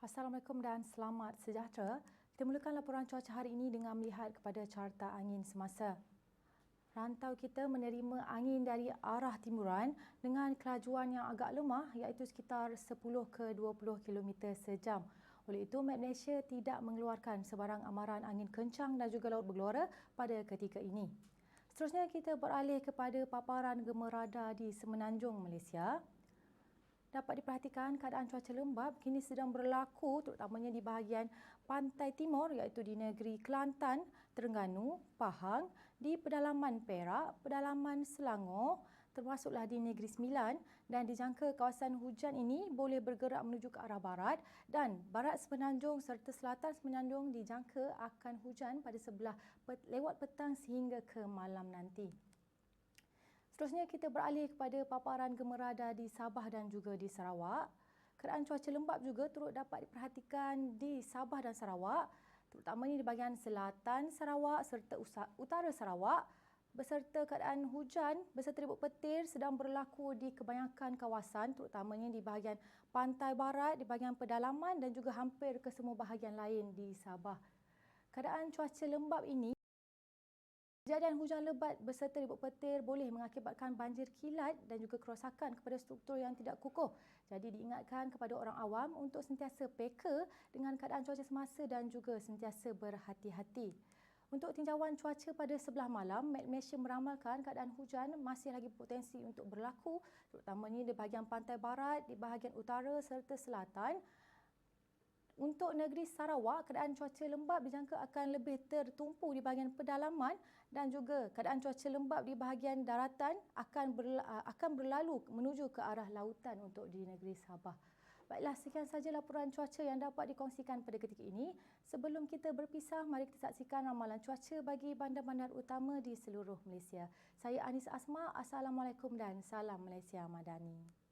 Assalamualaikum dan selamat sejahtera. Kita mulakan laporan cuaca hari ini dengan melihat kepada carta angin semasa. Rantau kita menerima angin dari arah timuran dengan kelajuan yang agak lemah iaitu sekitar 10 ke 20 km sejam. Oleh itu, Met Malaysia tidak mengeluarkan sebarang amaran angin kencang dan juga laut bergelora pada ketika ini. Seterusnya kita beralih kepada paparan gemerada di Semenanjung Malaysia dapat diperhatikan keadaan cuaca lembap kini sedang berlaku terutamanya di bahagian pantai timur iaitu di negeri Kelantan, Terengganu, Pahang, di pedalaman Perak, pedalaman Selangor termasuklah di negeri Sembilan dan dijangka kawasan hujan ini boleh bergerak menuju ke arah barat dan barat semenanjung serta selatan semenanjung dijangka akan hujan pada sebelah lewat petang sehingga ke malam nanti. Seterusnya kita beralih kepada paparan gemerada di Sabah dan juga di Sarawak. Keadaan cuaca lembap juga turut dapat diperhatikan di Sabah dan Sarawak, terutamanya di bahagian selatan Sarawak serta utara Sarawak beserta keadaan hujan beserta ribut petir sedang berlaku di kebanyakan kawasan terutamanya di bahagian pantai barat, di bahagian pedalaman dan juga hampir ke semua bahagian lain di Sabah. Keadaan cuaca lembap ini Kejadian hujan lebat beserta ribut petir boleh mengakibatkan banjir kilat dan juga kerosakan kepada struktur yang tidak kukuh. Jadi diingatkan kepada orang awam untuk sentiasa peka dengan keadaan cuaca semasa dan juga sentiasa berhati-hati. Untuk tinjauan cuaca pada sebelah malam, Met Malaysia meramalkan keadaan hujan masih lagi berpotensi untuk berlaku terutamanya di bahagian pantai barat, di bahagian utara serta selatan. Untuk negeri Sarawak, keadaan cuaca lembap dijangka akan lebih tertumpu di bahagian pedalaman dan juga keadaan cuaca lembap di bahagian daratan akan akan berlalu menuju ke arah lautan untuk di negeri Sabah. Baiklah, sekian sahaja laporan cuaca yang dapat dikongsikan pada ketika ini. Sebelum kita berpisah, mari kita saksikan ramalan cuaca bagi bandar-bandar utama di seluruh Malaysia. Saya Anis Asma, Assalamualaikum dan salam Malaysia Madani.